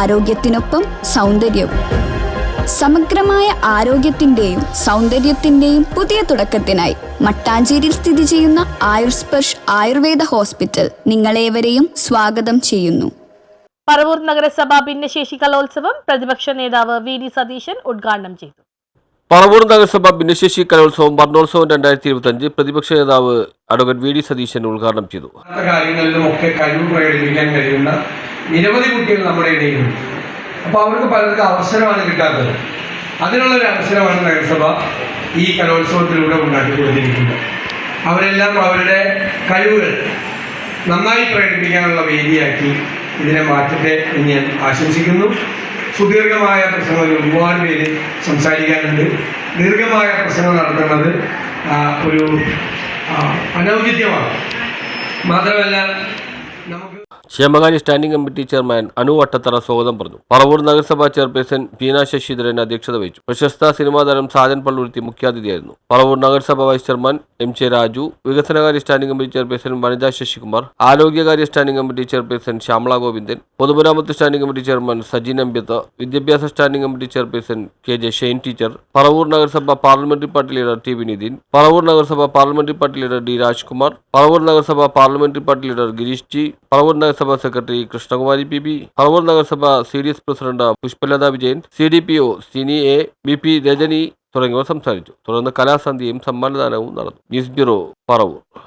ആരോഗ്യത്തിനൊപ്പം സൗന്ദര്യവും. സമഗ്രമായ ആരോഗ്യത്തിന്റെയും സൗന്ദര്യത്തിന്റെയും പുതിയ തുടക്കത്തിനായി മട്ടാഞ്ചേരിയിൽ സ്ഥിതി ചെയ്യുന്ന ആയുർസ്പർഷ് ആയുർവേദ ഹോസ്പിറ്റൽ നിങ്ങളേവരെയും സ്വാഗതം ചെയ്യുന്നു. പറവൂർ നഗരസഭ ഭിന്നശേഷി കലോത്സവം പ്രതിപക്ഷ നേതാവ് വി ഡി സതീശൻ ഉദ്ഘാടനം ചെയ്തു. പറവൂർ നഗരസഭ ഭിന്നശേഷി കലോത്സവം വർണോത്സവം രണ്ടായിരത്തി ഇരുപത്തി അഞ്ച് പ്രതിപക്ഷ നേതാവ് അഡ്വക്കേറ്റ് വി ഡി സതീശൻ ഉദ്ഘാടനം ചെയ്തു. കാര്യങ്ങളിലും ഒക്കെ കഴിവ് പ്രകടിപ്പിക്കാൻ കഴിയുന്ന നിരവധി കുട്ടികൾ നമ്മുടെ ഇടയിലുണ്ട് അപ്പോൾ അവർക്ക് പലർക്കും അവസരമാണ് കിട്ടാത്തത്. അതിനുള്ള ഒരു അവസരമാണ് നഗരസഭ ഈ കലോത്സവത്തിലൂടെ ഉണ്ടാക്കി കൊടുത്തിരിക്കുന്നത് അവരെല്ലാം അവരുടെ കഴിവുകൾ നന്നായി പ്രകടിപ്പിക്കാനുള്ള വേദിയാക്കി ഇതിനെ മാറ്റട്ടെ എന്ന് ഞാൻ ആശംസിക്കുന്നു. സുദീർഘമായ പ്രസംഗങ്ങൾ ഒരുപാട് പേര് സംസാരിക്കാനുണ്ട്. ദീർഘമായ പ്രസംഗം നടത്തുന്നത് ഒരു അനൗചിത്യമാണ്. മാത്രമല്ല നമുക്ക് ക്ഷേമകാര്യ standing committee chairman Anu Vattathara സ്വാഗതം പറഞ്ഞു. പറവൂർ നഗരസഭാ ചെയർപേഴ്സൺ പീന ശശിധരൻ അധ്യക്ഷത വഹിച്ചു. പ്രശസ്ത സിനിമാ താരം സാജൻ പള്ളുരുത്തി മുഖ്യാതിഥിയായിരുന്നു. പറവൂർ നഗരസഭാ vice chairman M J Raju വികസനകാര്യ standing committee chairperson Vanitha Sasikumar ആരോഗ്യകാര്യ standing committee chairperson Shyamala Govindan പൊതുമരാമത്ത് standing committee chairman Sajin Ambyath വിദ്യാഭ്യാസ standing committee chairperson K J Shane teacher Paravur നഗരസഭാ പാർലമെന്ററി പാർട്ടി ലീഡർ ടി വിനീതിൻ പറവൂർ നഗരസഭാ parliamentary party leader D Rajkumar Paravur നഗരസഭാ parliamentary party leader Girish G Paravur നഗരസഭ secretary Krishnakumari P B Paravur നഗരസഭ C D S president Pushpalatha Vijayan C D P O Cini A B P Rajani തുടങ്ങിയവർ സംസാരിച്ചു. തുടർന്ന് കലാസന്ധ്യയും സമ്മാനദാനവും നടന്നു. News bureau Paravur.